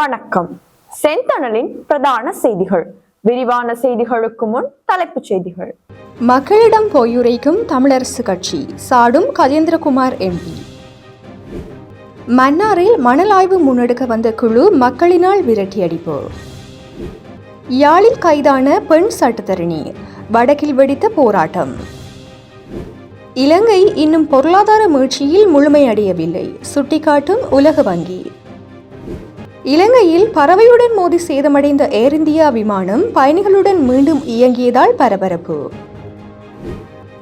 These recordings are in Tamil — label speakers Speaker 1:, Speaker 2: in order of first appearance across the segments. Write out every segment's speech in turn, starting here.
Speaker 1: வணக்கம். செந்தணலின் பிரதான செய்திகள். விரிவான செய்திகளுக்கு முன் தலைப்புச் செய்திகள்.
Speaker 2: மக்களிடம் பொய்யுரைக்கும் தமிழரசு கட்சி. சாடும் கஜேந்திரகுமார் எம்பி மன்னாரில் மணல் ஆய்வு முன்னெடுக்க வந்த குழு மக்களினால் விரட்டியடிப்பு. யாழில் கைதான பெண் சட்டத்தரணி. வடக்கில் வெடித்த போராட்டம். இலங்கை இன்னும் பொருளாதார மீழ்ச்சியில் முழுமையடையவில்லை சுட்டிக்காட்டும் உலக வங்கி. இலங்கையில் பறவையுடன் மோதி சேதமடைந்த ஏர் இந்தியா விமானம் பயணிகளுடன் மீண்டும் இயங்கியதால் பரபரப்பு.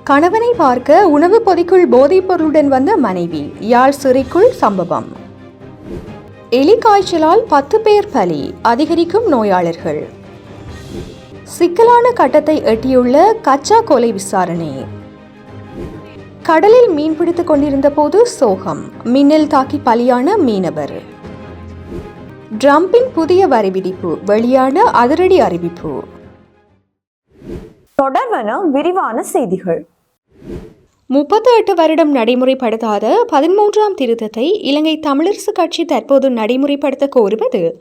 Speaker 2: கணவனை பார்க்க உணவு பொதிக்குள் போதைப் பொருளுடன் வந்த மனைவி யாழ் சிறைக்குள் சம்பவம். எலி காய்ச்சலால் பத்து பேர் பலி அதிகரிக்கும் நோயாளர்கள். சிக்கலான கட்டத்தை எட்டியுள்ள கச்சா கொலை விசாரணை. கடலில் மீன்பிடித்துக் கொண்டிருந்த போது சோகம் மின்னல் தாக்கி பலியான மீனவர். ட்ரம்பின் புதிய வரி விதிப்பு வெளியான அதிரடி அறிவிப்பு.
Speaker 1: தொடர்வன விரிவான செய்திகள்.
Speaker 2: முப்பத்தி எட்டு வருடம் நடைமுறைப்படுத்தாத பதிமூன்றாம் திருத்தத்தை இலங்கை தமிழரசு கட்சி தற்போது நடைமுறைப்படுத்த கோருவது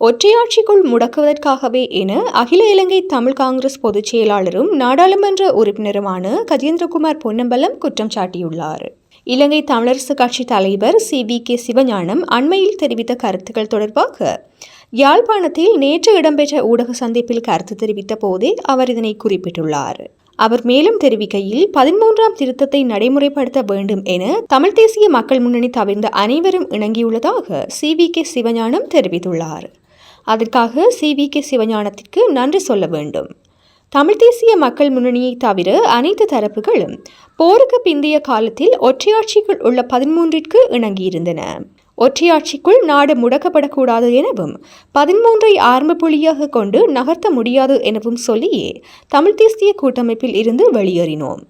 Speaker 2: ஒற்றையாட்சிக்குள் முடக்குவதற்காகவே என அகில இலங்கை தமிழ் காங்கிரஸ் பொதுச் செயலாளரும் நாடாளுமன்ற உறுப்பினருமான கஜேந்திரகுமார் பொன்னம்பலம் குற்றம் சாட்டியுள்ளார். இலங்கை தமிழரசு கட்சி தலைவர் சி வி கே சிவஞானம் அண்மையில் தெரிவித்த கருத்துக்கள் தொடர்பாக யாழ்ப்பாணத்தில் நேற்று இடம்பெற்ற ஊடக சந்திப்பில் கருத்து தெரிவித்த போதே அவர் இதனை குறிப்பிட்டுள்ளார். அவர் மேலும் தெரிவிக்கையில் பதிமூன்றாம் திருத்தத்தை நடைமுறைப்படுத்த வேண்டும் என தமிழ் தேசிய மக்கள் முன்னணி தவிர்ந்த அனைவரும் இணங்கியுள்ளதாக சி வி கே சிவஞானம் தெரிவித்துள்ளார். அதற்காக சி வி கே சிவஞானத்திற்கு நன்றி சொல்ல வேண்டும். தமிழ் தேசிய மக்கள் முன்னணியை தவிர அனைத்து தரப்புகளும் போருக்கு பிந்தைய காலத்தில் ஒற்றையாட்சிக்குள் உள்ள பதிமூன்றிற்கு இணங்கியிருந்தன. ஒற்றையாட்சிக்குள் நாடு முடக்கப்படக்கூடாது எனவும் பதிமூன்றை ஆரம்ப புள்ளியாக கொண்டு நகர்த்த முடியாது எனவும் சொல்லியே தமிழ் தேசிய கூட்டமைப்பில் இருந்து வெளியேறினோம்.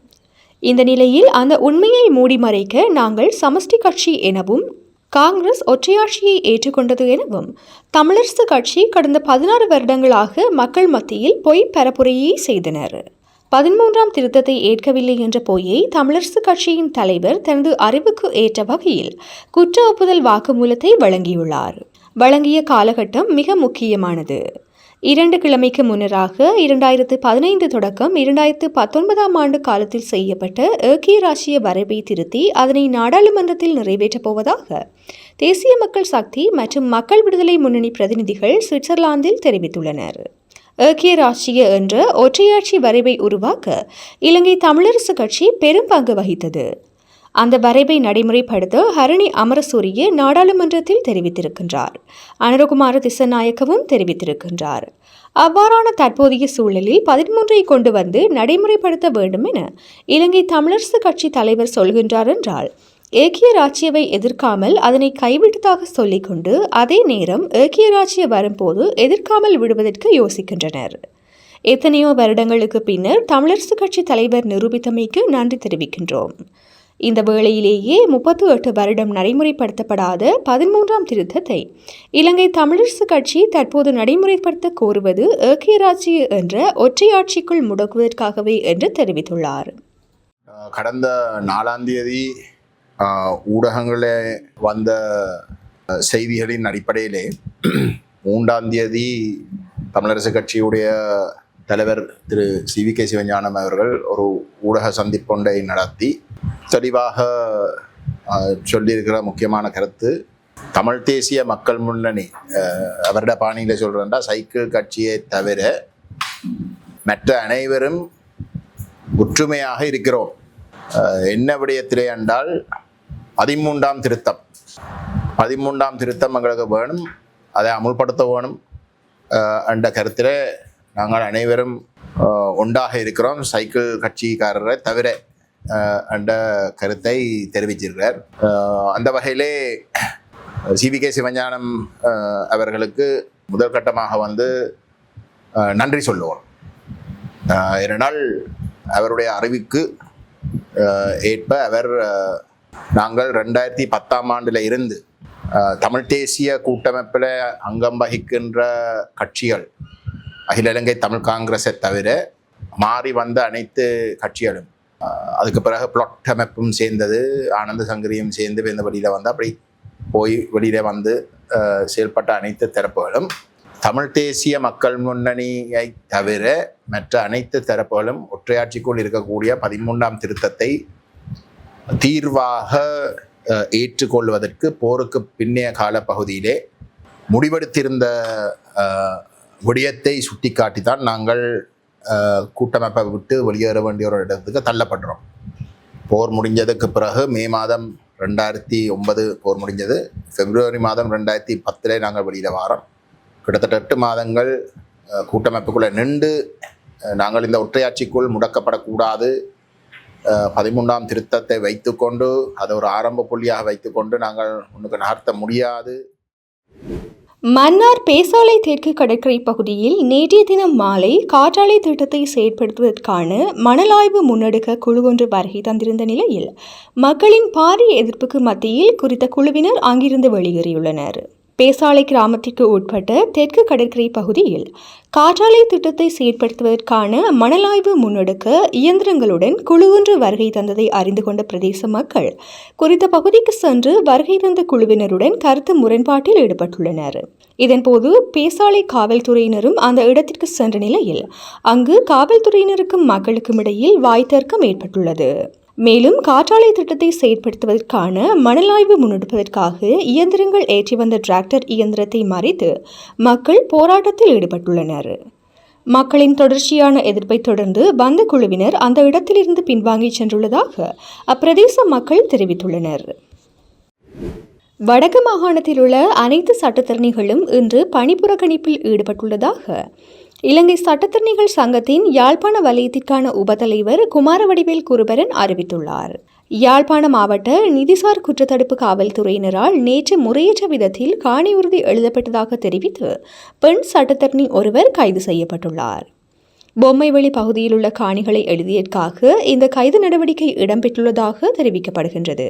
Speaker 2: இந்த நிலையில் அந்த உண்மையை மூடி மறைக்க நாங்கள் சமஷ்டி கட்சி எனவும் காங்கிரஸ் ஒற்றையாட்சியை ஏற்றுக்கொண்டது எனவும் தமிழரசு கட்சி கடந்த பதினாறு வருடங்களாக மக்கள் மத்தியில் பொய் பரப்புரையை செய்தனர். பதிமூன்றாம் திருத்தத்தை ஏற்கவில்லை என்ற பொய்யை தமிழரசு கட்சியின் தலைவர் தனது அறிவுக்கு ஏற்ற வகையில் குற்ற ஒப்புதல் வாக்குமூலத்தை வழங்கியுள்ளார். வழங்கிய காலகட்டம் மிக முக்கியமானது. இரண்டு கிழமைக்கு முன்னராக இரண்டாயிரத்து பதினைந்து தொடக்கம் இரண்டாயிரத்து பத்தொன்பதாம் ஆண்டு காலத்தில் செய்யப்பட்ட ஏக்கிய ராசிய வரைவை திருத்தி அதனை நாடாளுமன்றத்தில் நிறைவேற்றப் போவதாக தேசிய மக்கள் சக்தி மற்றும் மக்கள் விடுதலை முன்னணி பிரதிநிதிகள் சுவிட்சர்லாந்தில் தெரிவித்துள்ளனர். ஏக்கிய ராஷ்டிரிய என்ற ஒற்றையாட்சி வரைவை உருவாக்க இலங்கை தமிழரசு கட்சி பெரும் பங்கு வகித்தது. அந்த வரைவை நடைமுறைப்படுத்த ஹரணி அமரசூரிய நாடாளுமன்றத்தில் தெரிவித்திருக்கின்றார். அனுரகுமார திசநாயக்கவும் தெரிவித்திருக்கின்றார். அவ்வாறான தற்போதைய சூழலில் பதிமூன்றை கொண்டு வந்து நடைமுறைப்படுத்த வேண்டும் என இலங்கை தமிழரசு கட்சி தலைவர் சொல்கின்றார் என்றால் ஏக்கிய ராச்சியவை எதிர்க்காமல் அதனை கைவிட்டதாக சொல்லிக்கொண்டு அதே நேரம் ஏக்கிய ராச்சிய வரும்போது எதிர்க்காமல் விடுவதற்கு யோசிக்கின்றனர். எத்தனையோ வருடங்களுக்கு பின்னர் தமிழரசு கட்சி தலைவர் நிரூபித்தமைக்கு நன்றி தெரிவிக்கின்றோம். இந்த வேளையிலேயே முப்பத்து எட்டு வருடம் நடைமுறைப்படுத்தப்படாத பதிமூன்றாம் திருத்தத்தை இலங்கை தமிழரசு கட்சி தற்போது நடைமுறைப்படுத்த கோருவது ஏக்கியராட்சி என்ற ஒற்றையாட்சிக்குள் முடக்குவதற்காகவே என்று தெரிவித்துள்ளார்.
Speaker 3: கடந்த நாலாம் தேதி ஊடகங்களே வந்த செய்திகளின் அடிப்படையிலே மூன்றாம் தேதி தமிழரசு கட்சியுடைய தலைவர் Thiru C V K Sivagnanam அவர்கள் ஒரு ஊடக சந்திப்பொன்றை நடத்தி தெளிவாக சொல்லியிருக்கிற முக்கியமான கருத்து. தமிழ் தேசிய மக்கள் முன்னணி அவருடைய பாணியில் சொல்கிறேன்டா சைக்கிள் கட்சியை தவிர மற்ற அனைவரும் ஒற்றுமையாக இருக்கிறோம். என்ன விடயத்திலே என்றால் பதிமூன்றாம் திருத்தம். பதிமூன்றாம் திருத்தம் எங்களுக்கு வேணும் அதை அமுல்படுத்த வேணும் என்ற கருத்தில் நாங்கள் அனைவரும் ஒன்றாக இருக்கிறோம். சைக்கிள் கட்சிக்காரரை தவிர என்ற கருத்தை தெரிவிச்சிருக்கிறார். அந்த வகையிலே சிவி கே. சிவஞானம் அவர்களுக்கு முதல் கட்டமாக வந்து நன்றி சொல்லுவோம். ஏனென்றால் அவருடைய அறிவுக்கு ஏற்ப அவர் நாங்கள் ரெண்டாயிரத்தி பத்தாம் ஆண்டில் இருந்து தமிழ் தேசிய கூட்டமைப்பில் அங்கம் வகிக்கின்ற கட்சிகள் அகில இலங்கை தமிழ் காங்கிரஸை தவிர மாறி வந்த அனைத்து கட்சிகளும் அதுக்கு பிறகு பிளாட் அமைப்பும் சேர்ந்தது ஆனந்த சங்கரியும் சேர்ந்து இந்த வழியில் வந்து அப்படி போய் வெளியில் வந்து செயல்பட்ட அனைத்து தரப்புகளும் தமிழ் தேசிய மக்கள் முன்னணியை தவிர மற்ற அனைத்து தரப்புகளும் ஒற்றையாட்சிக்குள் இருக்கக்கூடிய பதிமூன்றாம் திருத்தத்தை தீர்வாக ஏற்றுக்கொள்வதற்கு போருக்கு பின்னைய காலப்பகுதியிலே முடிவெடுத்திருந்த விடயத்தை சுட்டிக்காட்டித்தான் நாங்கள் கூட்டமைப்பை விட்டு வெளியேற வேண்டிய ஒரு இடத்துக்கு தள்ளப்படுறோம். போர் முடிஞ்சதுக்கு பிறகு மே மாதம் ரெண்டாயிரத்தி ஒன்பது போர் முடிஞ்சது. பிப்ரவரி மாதம் ரெண்டாயிரத்தி பத்தில் நாங்கள் வெளியில் வாரோம். கிட்டத்தட்ட எட்டு மாதங்கள் கூட்டமைப்புக்குள்ளே நின்று நாங்கள் இந்த ஒற்றையாட்சிக்குள் முடக்கப்படக்கூடாது பதிமூன்றாம் திருத்தத்தை வைத்துக்கொண்டு அதை ஒரு ஆரம்ப புள்ளியாக வைத்துக்கொண்டு நாங்கள் ஒன்றுக்கு நகர்த்த முடியாது.
Speaker 2: மன்னார் பேசாலை தெற்கு கடற்கரை பகுதியில் நேற்றைய தினம் மாலை காற்றாலை திட்டத்தை செயற்படுத்துவதற்கான மணலாய்வு முன்னெடுக்க குழு ஒன்று வருகை தந்திருந்த நிலையில் மக்களின் பாரிய எதிர்ப்புக்கு மத்தியில் குறித்த குழுவினர் அங்கிருந்து வெளியேறியுள்ளனர். பேசாலை கிராமத்திற்கு உட்பட்ட தெற்கு கடற்கரை பகுதியில் காற்றாலை திட்டத்தை செயற்படுத்துவதற்கான மணலாய்வு முன்னெடுக்க இயந்திரங்களுடன் குழு ஒன்று வருகை தந்ததை அறிந்து கொண்ட பிரதேச மக்கள் குறித்த பகுதிக்கு சென்று வருகை தந்த குழுவினருடன் கருத்து முரண்பாட்டில் ஈடுபட்டுள்ளனர். இதன்போது பேசாலை காவல்துறையினரும் அந்த இடத்திற்கு சென்ற நிலையில் அங்கு காவல்துறையினருக்கும் மக்களுக்கும் இடையில் வாய்த்தர்க்கம் ஏற்பட்டுள்ளது. மேலும் காற்றாலை திட்டத்தை செயற்படுத்துவதற்கான மணலாய்வு முன்னெடுப்பதற்காக இயந்திரங்கள் ஏற்றி வந்த டிராக்டர் இயந்திரத்தை மறைத்து மக்கள் போராட்டத்தில் ஈடுபட்டுள்ளனர். மக்களின் தொடர்ச்சியான எதிர்ப்பை தொடர்ந்து வந்த குழுவினர் அந்த இடத்திலிருந்து பின்வாங்கி சென்றுள்ளதாக அப்பிரதேச மக்கள் தெரிவித்துள்ளனர். வடக்கு மாகாணத்தில் உள்ள அனைத்து சட்டத்தரணிகளும் இன்று பணிப்புறக்கணிப்பில் ஈடுபட்டுள்ளதாக இலங்கை சட்டத்தரணிகள் சங்கத்தின் யாழ்ப்பாண வலயத்திற்கான உபதலைவர் குமாரவடிவேல் குருபரன் அறிவித்துள்ளார். யாழ்ப்பாண மாவட்ட நிதிசார் குற்றத்தடுப்பு காவல்துறையினரால் நேற்று முறையற்ற விதத்தில் காணி உறுதி எழுதப்பட்டதாக தெரிவித்து பெண் சட்டத்தரணி ஒருவர் கைது செய்யப்பட்டுள்ளார். பொம்மைவெளி பகுதியில் உள்ள காணிகளை எழுதியதற்காக இந்த கைது நடவடிக்கை இடம்பெற்றுள்ளதாக தெரிவிக்கப்படுகின்றது.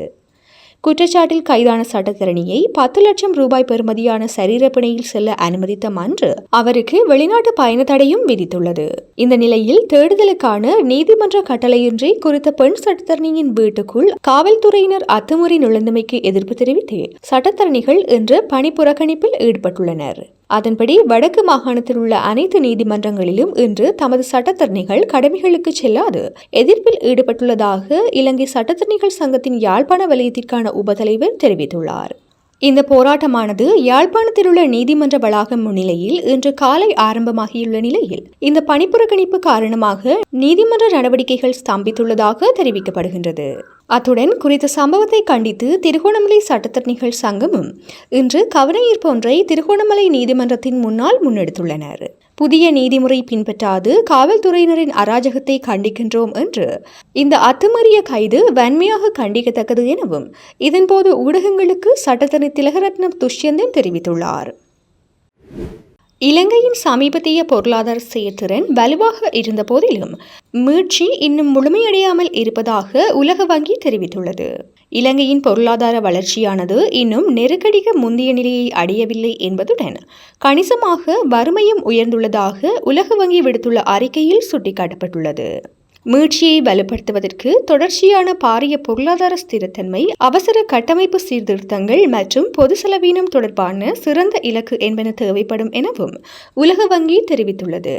Speaker 2: குற்றச்சாட்டில் கைதான சட்டத்தரணியை பத்து லட்சம் ரூபாய் பெறுமதியான சரீரப்பிணையில் செல்ல அனுமதித்த மன்று அவருக்கு வெளிநாட்டு பயண தடையும் விதித்துள்ளது. இந்த நிலையில் தேடுதலுக்கான நீதிமன்ற கட்டளையின்றி குறித்த பெண் சட்டத்தரணியின் வீட்டுக்குள் காவல்துறையினர் அத்துமுறை நுழைந்தமைக்கு எதிர்ப்பு தெரிவித்து சட்டத்தரணிகள் இன்று பணி புறக்கணிப்பில் ஈடுபட்டுள்ளனர். அதன்படி வடக்கு மாகாணத்தில் உள்ள அனைத்து நீதிமன்றங்களிலும் இன்று தமது சட்டத்தரணிகள் கடமைகளுக்கு செல்லாது. எதிர்ப்பில் ஈடுபட்டுள்ளதாக இலங்கை சட்டத்தரணிகள் சங்கத்தின் யாழ்ப்பாண வலயத்திற்கான உபதலைவர் தெரிவித்துள்ளார். இந்த போராட்டமானது யாழ்ப்பாணத்தில் உள்ள நீதிமன்ற வளாகம் முன்னிலையில் இன்று காலை ஆரம்பமாகியுள்ள நிலையில் இந்த பணிப்புறக்கணிப்பு காரணமாக நீதிமன்ற நடவடிக்கைகள் ஸ்தம்பித்துள்ளதாக தெரிவிக்கப்படுகின்றது. அத்துடன் குறித்த சம்பவத்தை கண்டித்து திருகோணமலை சட்டத்தரணிகள் சங்கமும் இன்று கவன ஈர்ப்பு ஒன்றை திருகோணமலை நீதிமன்றத்தின் முன்னால் முன்னெடுத்துள்ளனர். புதிய நீதிமுறை பின்பற்றாது காவல்துறையினரின் அராஜகத்தை கண்டிக்கின்றோம் என்று இந்த அத்துமீறிய கைது வன்மையாக கண்டிக்கத்தக்கது எனவும் இதன்போது ஊடகங்களுக்கு சட்டத்தரணி திலகரத்னம் துஷ்யந்தன் தெரிவித்துள்ளார். இலங்கையின் சமீபத்திய பொருளாதார செயற்திறன் வலுவாக இருந்த போதிலும் மீட்சி இன்னும் முழுமையடையாமல் இருப்பதாக உலக வங்கி தெரிவித்துள்ளது. இலங்கையின் பொருளாதார வளர்ச்சியானது இன்னும் நெருக்கடிக முந்தைய நிலையை அடையவில்லை என்பதுடன் கணிசமாக வறுமையும் உயர்ந்துள்ளதாக உலக வங்கி விடுத்துள்ள அறிக்கையில் சுட்டிக்காட்டப்பட்டுள்ளது. மீட்சியை வலுப்படுத்துவதற்கு தொடர்ச்சியான பாரிய பொருளாதார ஸ்திரத்தன்மை அவசர கட்டமைப்பு சீர்திருத்தங்கள் மற்றும் பொது செலவீனம் தொடர்பான சிறந்த இலக்கு என்பன தேவைப்படும் எனவும் உலக வங்கி தெரிவித்துள்ளது.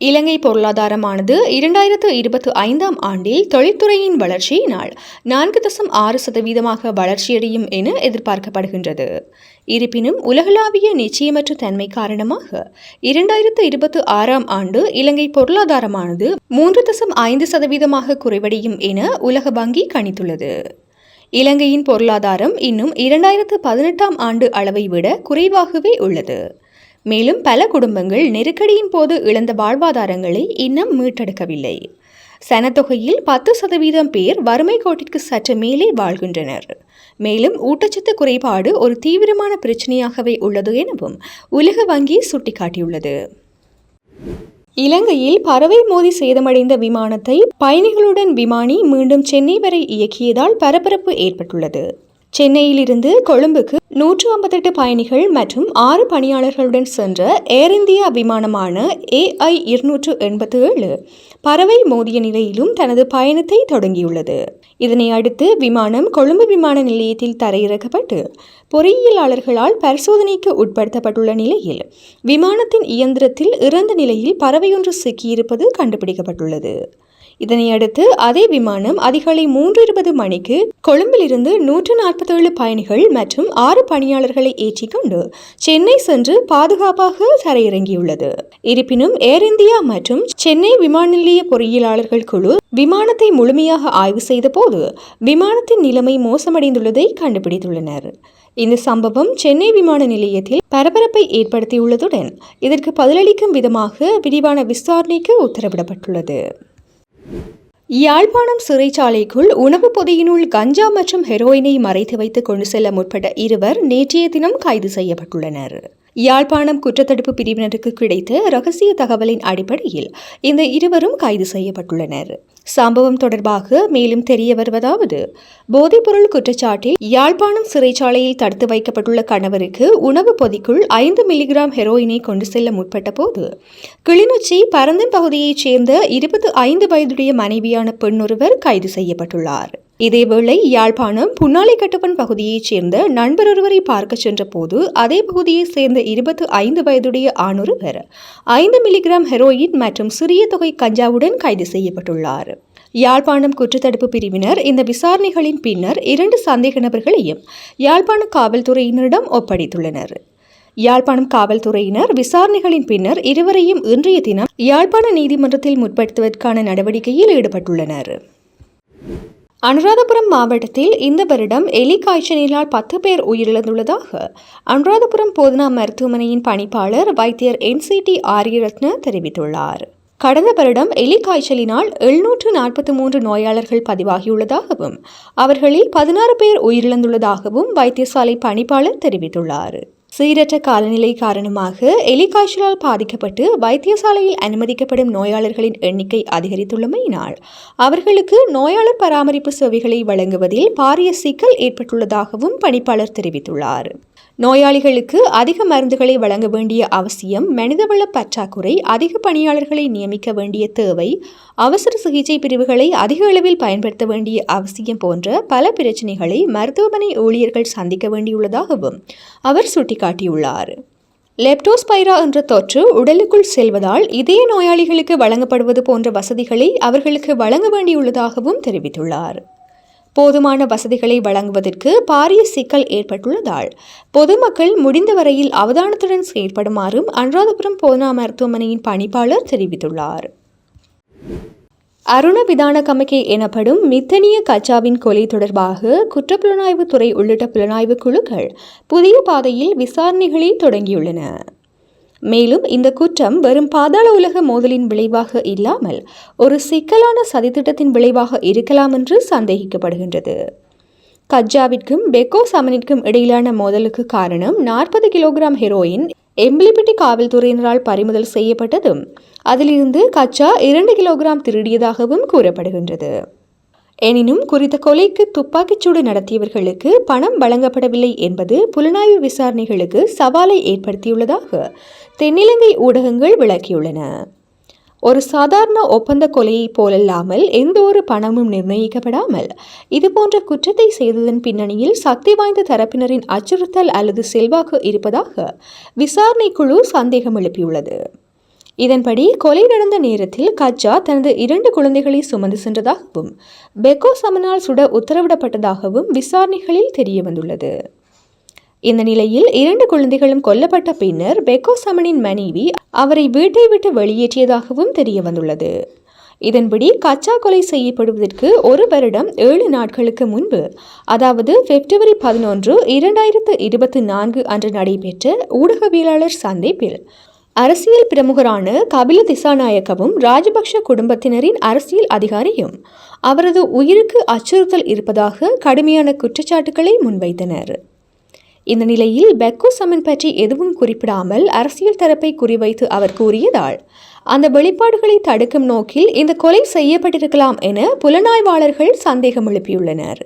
Speaker 2: இலங்கை பொருளாதாரமானது இரண்டாயிரத்து இருபத்தி ஐந்தாம் ஆண்டில் தொழில்துறையின் வளர்ச்சியினால் நான்கு தசம் ஆறு சதவீதமாக வளர்ச்சியடையும் என எதிர்பார்க்கப்படுகின்றது. இருப்பினும் உலகளாவிய நிச்சயமற்ற தன்மை காரணமாக இரண்டாயிரத்து இருபத்தி ஆறாம் ஆண்டு இலங்கை பொருளாதாரமானது மூன்று தசம் ஐந்து சதவீதமாக குறைவடையும் என உலக வங்கி கணித்துள்ளது. இலங்கையின் பொருளாதாரம் இன்னும் இரண்டாயிரத்து பதினெட்டாம் ஆண்டு அளவை விட குறைவாகவே உள்ளது. மேலும் பல குடும்பங்கள் நெருக்கடியின் போது இழந்த வாழ்வாதாரங்களை இன்னும் மீட்டெடுக்கவில்லை. சனத்தொகையில் பத்து சதவீதம் பேர் வறுமை கோட்டிற்கு சற்று மேலே வாழ்கின்றனர். மேலும் ஊட்டச்சத்து குறைபாடு ஒரு தீவிரமான பிரச்சனையாகவே உள்ளது எனவும் உலக வங்கி சுட்டிக்காட்டியுள்ளது. இலங்கையில் பறவை மோதி சேதமடைந்த விமானத்தை பயணிகளுடன் விமானி மீண்டும் சென்னை வரை இயக்கியதால் பரபரப்பு ஏற்பட்டுள்ளது. சென்னையிலிருந்து கொழும்புக்கு நூற்று ஐம்பத்தெட்டு பயணிகள் மற்றும் ஆறு பணியாளர்களுடன் சென்ற ஏர் இந்தியா விமானமான ஏஐ இருநூற்று எண்பத்து ஏழு பறவை மோதிய நிலையிலும் தனது பயணத்தை தொடங்கியுள்ளது. இதனை அடுத்து விமானம் கொழும்பு விமான நிலையத்தில் தரையிறக்கப்பட்டு பொறியியலாளர்களால் பரிசோதனைக்கு உட்படுத்தப்பட்டுள்ள நிலையில் விமானத்தின் இயந்திரத்தில் இறந்த நிலையில் பறவையொன்று சிக்கியிருப்பது கண்டுபிடிக்கப்பட்டுள்ளது. இதனையடுத்து அதே விமானம் அதிகாலை மூன்று இருபது மணிக்கு கொழும்பிலிருந்து நூற்று நாற்பத்தேழு பயணிகள் மற்றும் ஆறு பணியாளர்களை ஏற்றிக்கொண்டு சென்னை சென்று பாதுகாப்பாக தரையிறங்கியுள்ளது. இருப்பினும் ஏர் இந்தியா மற்றும் சென்னை விமான நிலைய பொறியியலாளர்கள் குழு விமானத்தை முழுமையாக ஆய்வு செய்த போது விமானத்தின் நிலைமை மோசமடைந்துள்ளதை கண்டுபிடித்துள்ளனர். இந்த சம்பவம் சென்னை விமான நிலையத்தில் பரபரப்பை ஏற்படுத்தியுள்ளதுடன் இதற்கு பதிலளிக்கும் விதமாக விரிவான விசாரணைக்கு உத்தரவிடப்பட்டுள்ளது. யாழ்ப்பாணம் சிறைச்சாலைக்குள் உணவுப் பொதியினுள் கஞ்சா மற்றும் ஹெரோயினை மறைத்து வைத்து கொண்டு செல்ல முற்பட்ட இருவர் நேற்றைய தினம் கைது செய்யப்பட்டுள்ளனர். யாழ்ப்பாணம் குற்றத்தடுப்பு பிரிவினருக்கு கிடைத்த ரகசிய தகவலின் அடிப்படையில் இந்த இருவரும் கைது செய்யப்பட்டுள்ளனர். சம்பவம் தொடர்பாக மேலும் தெரிய வருவதாவது போதைப்பொருள் குற்றச்சாட்டில் யாழ்ப்பாணம் சிறைச்சாலையில் தடுத்து வைக்கப்பட்டுள்ள கணவருக்கு உணவு பொதிக்குள் ஐந்து மில்லிகிராம் ஹெரோயினை கொண்டு செல்ல முற்பட்ட போது கிளிநொச்சி பரந்தன் பகுதியைச் சேர்ந்த இருபத்தி ஐந்து வயதுடைய மனைவியான பெண்ணொருவர் கைது செய்யப்பட்டுள்ளார். இதேவேளை யாழ்ப்பாணம் புன்னாலை கட்டுப்பன் பகுதியைச் சேர்ந்த நண்பர் ஒருவரை பார்க்க சென்றபோது அதே பகுதியைச் சேர்ந்த இருபத்து ஐந்து வயதுடைய ஆணொருவர் ஐந்து மில்லிகிராம் ஹெரோயின் மற்றும் சிறிய தொகை கஞ்சாவுடன் கைது செய்யப்பட்டுள்ளார். யாழ்ப்பாணம் குற்றத்தடுப்பு பிரிவினர் இந்த விசாரணைகளின் பின்னர் இரண்டு சந்தேக நபர்களையும் யாழ்ப்பாண காவல்துறையினரிடம் ஒப்படைத்துள்ளனர். யாழ்ப்பாணம் காவல்துறையினர் விசாரணைகளின் பின்னர் இருவரையும் இன்றைய தினம் யாழ்ப்பாண நீதிமன்றத்தில் முற்படுத்துவதற்கான நடவடிக்கையில் ஈடுபட்டுள்ளனர். அனுராதபுரம் மாவட்டத்தில் இந்த வருடம் எலி காய்ச்சலினால் பத்து பேர் உயிரிழந்துள்ளதாக அனுராதபுரம் போதனா மருத்துவமனையின் பணிப்பாளர் வைத்தியர் என்சிடி ஆரியரத்ன தெரிவித்துள்ளார். கடந்த வருடம் எலி காய்ச்சலினால் எழுநூற்று நாற்பத்தி மூன்று நோயாளர்கள் பதிவாகியுள்ளதாகவும் அவர்களில் பதினாறு பேர் உயிரிழந்துள்ளதாகவும் வைத்தியசாலை பணிப்பாளர் தெரிவித்துள்ளார். சீரற்ற காலநிலை காரணமாக எலிக்காய்ச்சலால் பாதிக்கப்பட்டு வைத்தியசாலையில் அனுமதிக்கப்படும் நோயாளர்களின் எண்ணிக்கை அதிகரித்துள்ளமையினால் அவர்களுக்கு நோயாளர் பராமரிப்பு சேவைகளை வழங்குவதில் பாரிய சிக்கல் ஏற்பட்டுள்ளதாகவும் பணிப்பாளர் தெரிவித்துள்ளார். நோயாளிகளுக்கு அதிக மருந்துகளை வழங்க வேண்டிய அவசியம் மனிதவள பற்றாக்குறை அதிக பணியாளர்களை நியமிக்க வேண்டிய தேவை அவசர சிகிச்சை பிரிவுகளை அதிக அளவில் பயன்படுத்த வேண்டிய அவசியம் போன்ற பல பிரச்சினைகளை மருத்துவமனை ஊழியர்கள் சந்திக்க வேண்டியுள்ளதாகவும் அவர் சுட்டிக்காட்டியுள்ளார். லெப்டோஸ்பைரா என்ற தொற்று உடலுக்குள் செல்வதால் இதய நோயாளிகளுக்கு வழங்கப்படுவது போன்ற வசதிகளை அவர்களுக்கு வழங்க வேண்டியுள்ளதாகவும் தெரிவித்துள்ளார். போதுமான வசதிகளை வழங்குவதற்கு பாரிய சிக்கல் ஏற்பட்டுள்ளதால் பொதுமக்கள் முடிந்தவரையில் அவதானத்துடன் செயற்படுமாறும் அனுராதபுரம் போதனா மருத்துவமனையின் பணிப்பாளர் தெரிவித்துள்ளார். அருண விதான கமிக்கை எனப்படும் மித்தனிய கச்சாவின் கொலை தொடர்பாக குற்றப்புலனாய்வு துறை உள்ளிட்ட புலனாய்வு குழுக்கள் புதிய பாதையில் விசாரணைகளை தொடங்கியுள்ளன. மேலும் இந்த குற்றம் வெறும் பாதாள உலக மோதலின் விளைவாக இல்லாமல் ஒரு சிக்கலான சதித்திட்டத்தின் விளைவாக இருக்கலாம் என்று சந்தேகிக்கப்படுகின்றது. கஜ்ஜாவிற்கும் பெக்கோ சமனிற்கும் இடையிலான மோதலுக்கு காரணம் நாற்பது கிலோகிராம் ஹெரோயின் எம்பிலிபிட்டி காவல்துறையினரால் பறிமுதல் செய்யப்பட்டதும் அதிலிருந்து கச்சா இரண்டு கிலோகிராம் திருடியதாகவும் கூறப்படுகின்றது. எனினும் குறித்த கொலைக்கு துப்பாக்கிச்சூடு நடத்தியவர்களுக்கு பணம் வழங்கப்படவில்லை என்பது புலனாய்வு விசாரணைகளுக்கு சவாலை ஏற்படுத்தியுள்ளதாக தென்னிலங்கை ஊடகங்கள் விளக்கியுள்ளன. ஒரு சாதாரண ஒப்பந்த கொலையைப் போலல்லாமல் எந்த ஒரு பணமும் நிர்ணயிக்கப்படாமல் இதுபோன்ற குற்றத்தை செய்ததன் பின்னணியில் சக்தி வாய்ந்த தரப்பினரின் அச்சுறுத்தல் அல்லது செல்வாக்கு இருப்பதாக விசாரணை குழு சந்தேகம் எழுப்பியுள்ளது. இதன்படி கொலை நடந்த நேரத்தில் கஜா தனது இரண்டு குழந்தைகளை சுமந்து சென்றதாகவும் பெக்கோ சமனால் சுட உத்தரவிடப்பட்டதாகவும் விசாரணைகளில் தெரிய வந்துள்ளது இந்த நிலையில் இரண்டு குழந்தைகளும் கொல்லப்பட்ட பின்னர் பெக்கோ சமனின் மனைவி அவரை வீட்டை விட்டு வெளியேற்றியதாகவும் தெரிய வந்துள்ளது. இதன்படி கச்சா கொலை செய்யப்படுவதற்கு ஒரு வருடம் ஏழு நாட்களுக்கு முன்பு அதாவது பிப்ரவரி பதினொன்று இரண்டாயிரத்து இருபத்தி நான்கு அன்று நடைபெற்ற ஊடகவியலாளர் சந்திப்பில் அரசியல் பிரமுகரான கபில திசாநாயக்கவும் ராஜபக்ஷ குடும்பத்தினரின் அரசியல் அதிகாரியும் அவரது உயிருக்கு அச்சுறுத்தல் இருப்பதாக கடுமையான குற்றச்சாட்டுகளை முன்வைத்தனர். இந்த நிலையில் பெக்கோ சமன் பற்றி எதுவும் குறிப்பிடாமல் அரசியல் தரப்பை குறிவைத்து அவர் கூறியதால் அந்த வெளிப்பாடுகளை தடுக்கும் நோக்கில் இந்த கொலை செய்யப்பட்டிருக்கலாம் என புலனாய்வாளர்கள் சந்தேகம் எழுப்பியுள்ளனர்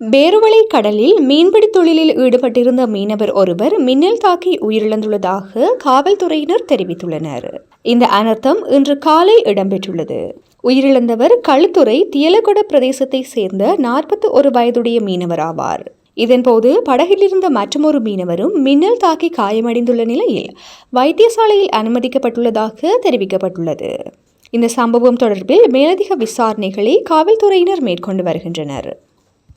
Speaker 2: பேருவளை கடலில் மீன்பிடி தொழிலில் ஈடுபட்டிருந்த மீனவர் ஒருவர் மின்னல் தாக்கி உயிரிழந்துள்ளதாக காவல்துறையினர் தெரிவித்துள்ளனர். இந்த அனர்த்தம் இன்று காலை இடம்பெற்றுள்ளது. உயிரிழந்தவர் களுத்துறை தியலகொட பிரதேசத்தை சேர்ந்த நாற்பத்தி ஒரு வயதுடைய மீனவர் ஆவார். இதன்போது படகில் இருந்த மற்றொரு மீனவரும் மின்னல் தாக்கி காயமடைந்துள்ள நிலையில் வைத்தியசாலையில் அனுமதிக்கப்பட்டுள்ளதாக தெரிவிக்கப்பட்டுள்ளது. இந்த சம்பவம் தொடர்பில் மேலதிக விசாரணைகளை காவல்துறையினர் மேற்கொண்டு வருகின்றனர்.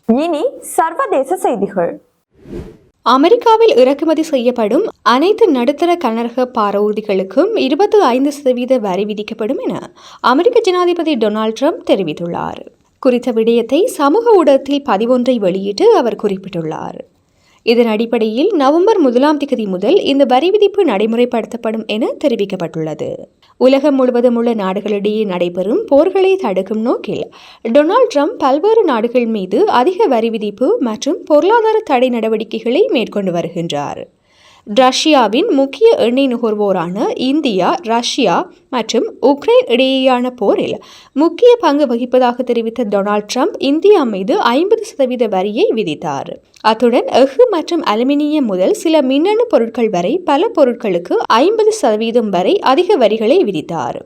Speaker 1: இனி சர்வதேச செய்திகள்.
Speaker 2: அமெரிக்காவில் இறக்குமதி செய்யப்படும் அனைத்து நடுத்தர கனரக பாரவூர்திகளுக்கும் இருபத்தி ஐந்து சதவீத வரி விதிக்கப்படும் என அமெரிக்க ஜனாதிபதி டொனால்ட் ட்ரம்ப் தெரிவித்துள்ளார். குறித்த விடயத்தை சமூக ஊடகத்தில் பதிவொன்றை வெளியிட்டு அவர் குறிப்பிட்டுள்ளார். இதன் அடிப்படையில் நவம்பர் முதலாம் திகதி முதல் இந்த வரி விதிப்பு நடைமுறைப்படுத்தப்படும் என தெரிவிக்கப்பட்டுள்ளது. உலகம் முழுவதும் உள்ள நாடுகளிடையே நடைபெறும் போர்களை தடுக்கும் நோக்கில் டொனால்ட் ட்ரம்ப் பல்வேறு நாடுகள் மீது அதிக வரி விதிப்பு மற்றும் பொருளாதார தடை நடவடிக்கைகளை மேற்கொண்டு வருகின்றார். ரஷ்யாவின் முக்கிய எண்ணெய் நுகர்வோரான இந்தியா ரஷ்யா மற்றும் உக்ரைன் இடையேயான போரில் முக்கிய பங்கு வகிப்பதாக தெரிவித்த டொனால்ட் ட்ரம்ப் இந்தியா மீது ஐம்பது சதவீத வரியை விதித்தார். அத்துடன் எஃகு மற்றும் அலுமினியம் முதல் சில மின்னணு பொருட்கள் வரை பல பொருட்களுக்கு ஐம்பது சதவீதம் வரை அதிக வரிகளை விதித்தார்.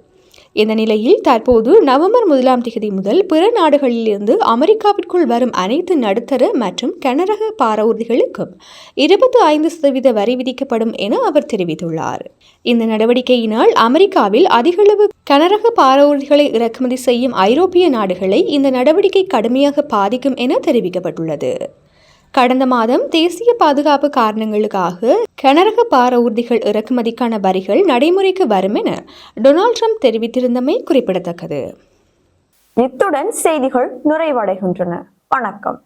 Speaker 2: இந்த நிலையில் தற்போது நவம்பர் முதலாம் தேதி முதல் பிற நாடுகளிலிருந்து அமெரிக்காவிற்குள் வரும் அனைத்து நடுத்தர மற்றும் கனரக பாரவூர்திகளுக்கும் இருபத்தி ஐந்து சதவீத வரி விதிக்கப்படும் என அவர் தெரிவித்துள்ளார். இந்த நடவடிக்கையினால் அமெரிக்காவில் அதிகளவு கனரக பாரவூர்திகளை இறக்குமதி செய்யும் ஐரோப்பிய நாடுகளை இந்த நடவடிக்கை கடுமையாக பாதிக்கும் என தெரிவிக்கப்பட்டுள்ளது. கடந்த மாதம் தேசிய பாதுகாப்பு காரணங்களுக்காக கனரக பார ஊர்திகள் இறக்குமதிக்கான வரிகள் நடைமுறைக்கு வரும் என டொனால்ட் ட்ரம்ப் தெரிவித்திருந்தமை குறிப்பிடத்தக்கது.
Speaker 1: இத்துடன் செய்திகள் நிறைவடைகின்றன. வணக்கம்.